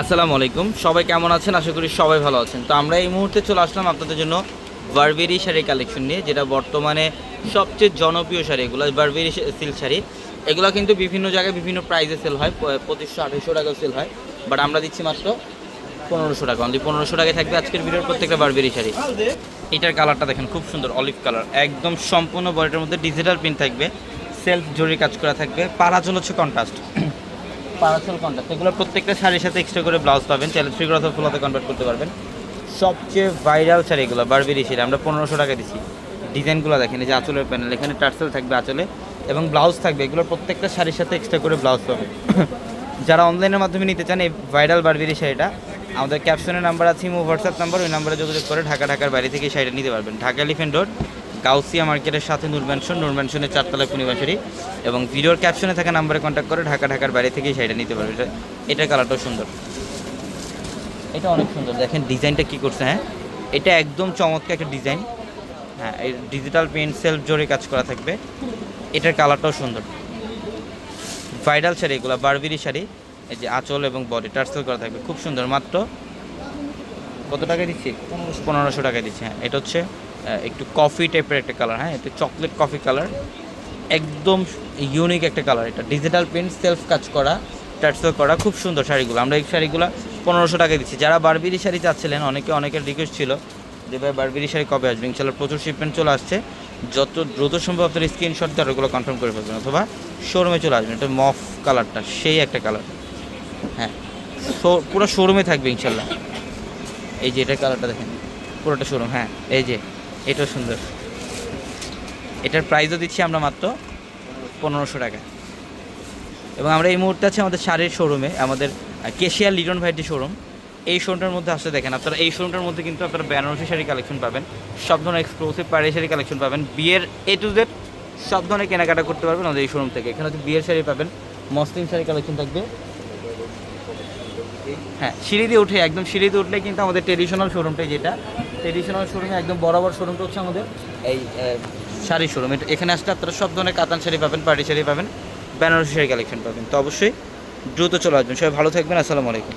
আসসালামু আলাইকুম। সবাই কেমন আছেন? আশা করি সবাই ভালো আছেন। তো আমরা এই মুহূর্তে চলে আসলাম আপনাদের জন্য বারবেরি শাড়ি কালেকশন নিয়ে, যেটা বর্তমানে সবচেয়ে জনপ্রিয় শাড়ি এগুলো বারবেরি সিল্ক শাড়ি। এগুলো কিন্তু বিভিন্ন জায়গায় বিভিন্ন প্রাইসে সেল হয় পঁচিশশো আঠাশশো টাকাও সেল হয় বাট আমরা দিচ্ছি মাত্র পনেরোশো টাকা। অনলি পনেরোশো টাকায় থাকবে আজকের ভিডিওর প্রত্যেকটা বারবেরি শাড়ি। এটার কালারটা দেখেন, খুব সুন্দর অলিভ কালার একদম সম্পূর্ণ বডিটার মধ্যে ডিজিটাল প্রিন্ট থাকবে সেলফ জরি কাজ করা থাকবে। পারাচল হচ্ছে কন্ট্রাস্ট পারাচল কন্ট্রাস্ট এগুলো প্রত্যেকটা শাড়ির সাথে এক্সট্রা করে ব্লাউজ পাবেন। চাইলে থ্রি অথবা ফুলাতে কনভার্ট করতে পারবেন। সবচেয়ে ভাইরাল শাড়ি এগুলো বারবেরি শাড়ি, আমরা পনেরোশো টাকা দিচ্ছি ডিজাইনগুলো দেখেন, এই যে আঁচলের প্যানেল এখানে টার্সেল থাকবে আঁচলে এবং ব্লাউজ থাকবে, এগুলো প্রত্যেকটা শাড়ির সাথে এক্সট্রা করে ব্লাউজ পাবেন। যারা অনলাইনের মাধ্যমে নিতে চান এই ভাইরাল বারবেরি শাড়িটা, আমাদের ক্যাপশনের নাম্বার আছে, ইমো হোয়াটসঅ্যাপ নাম্বার ওই নাম্বারে যোগাযোগ করে ঢাকা ঢাকার বাইরে থেকে শাড়িটা নিতে পারবেন। ঢাকা এলিফেন্ট রোড গাউসিয়া মার্কেটের সাথে নূর ম্যানশন নূর ম্যানশনের চারতলা পূর্ণিমাশারি এবং ভিডিওর ক্যাপশনে থাকা নাম্বারে কন্ট্যাক্ট করে ঢাকা, ঢাকার বাইরে থেকে এই শাড়িটা নিতে পারবে। এটা কালারটাও সুন্দর। এটা অনেক সুন্দর। দেখেন ডিজাইনটা কি করছে হ্যাঁ? এটা একদম চমৎকার একটা ডিজাইন। হ্যাঁ এই ডিজিটাল পেন্ট সেলফ জোরে কাজ করা থাকবে। এটার কালারটাও সুন্দর। ভাইরাল শাড়ি এগুলো বারবিরি শাড়ি। এই যে আঁচল এবং বডি টার্সেল করা থাকবে। খুব সুন্দর। মাত্র কত টাকায় দিচ্ছি? পনেরোশো টাকায় দিচ্ছি। হ্যাঁ এটা হচ্ছে একটু কফি টাইপের একটা কালার হ্যাঁ এটা চকলেট কফি কালার একদম ইউনিক একটা কালার এটা। ডিজিটাল প্রিন্ট সেলফ কাজ করা টার্সেল করা, খুব সুন্দর শাড়িগুলো। আমরা এই শাড়িগুলো পনেরোশো টাকায় দিচ্ছি। যারা বারবিরি শাড়ি চাচ্ছিলেন, অনেকে অনেকের রিকোয়েস্ট ছিল যে, ভাই, বারবিরি শাড়ি কবে আসবে? ইনশাল্লাহ প্রচুর শিপমেন্ট চলে আসছে। যত দ্রুত সম্ভব আপনার স্ক্রিনশট দিয়ে ওগুলো কনফার্ম করে ফেলবেন, অথবা শোরুমে চলে আসবেন। এটা মফ কালারটা সেই একটা কালার হ্যাঁ পুরো শোরুমে থাকবে ইনশাল্লাহ এই যে, এটা কালারটা দেখেন, পুরোটা শোরুম হ্যাঁ এই যে। এটাও সুন্দর। এটার প্রাইসও দিচ্ছি আমরা মাত্র পনেরোশো টাকা। এবং আমরা এই মুহূর্তে আছি আমাদের শাড়ির শোরুমে আমাদের কেশিয়া লিটন ভাইটি শোরুম এই শোরুমটার মধ্যে আসতে দেখেন আপনারা, এই শোরুমটার মধ্যে কিন্তু আপনারা বেনারসি শাড়ি কালেকশন পাবেন, সব ধরনের এক্সক্লুসিভ পাড়ি শাড়ি কালেকশন পাবেন, বিয়ের এ টু জেড সব ধরনের কেনাকাটা করতে পারবেন আমাদের এই শোরুম থেকে। এখানে হচ্ছে বিয়ের শাড়ি পাবেন, মসলিন শাড়ি কালেকশন থাকবে হ্যাঁ সিঁড়ি দিয়ে উঠে, একদম সিঁড়ি দিয়ে উঠলে কিন্তু আমাদের ট্রেডিশনাল শোরুমটা যেটা। ট্রেডিশনাল শোরুমে একদম বরাবর শোরুমটা হচ্ছে আমাদের এই শাড়ি শোরুম এটা, এখানে আসলে আপনারা সব ধরনের কাতান শাড়ি পাবেন, পাটি শাড়ি পাবেন, বেনারসি শাড়ি কালেকশন পাবেন। তো অবশ্যই দ্রুত চলে আসবেন। সবাই ভালো থাকবেন, আসসালামু আলাইকুম।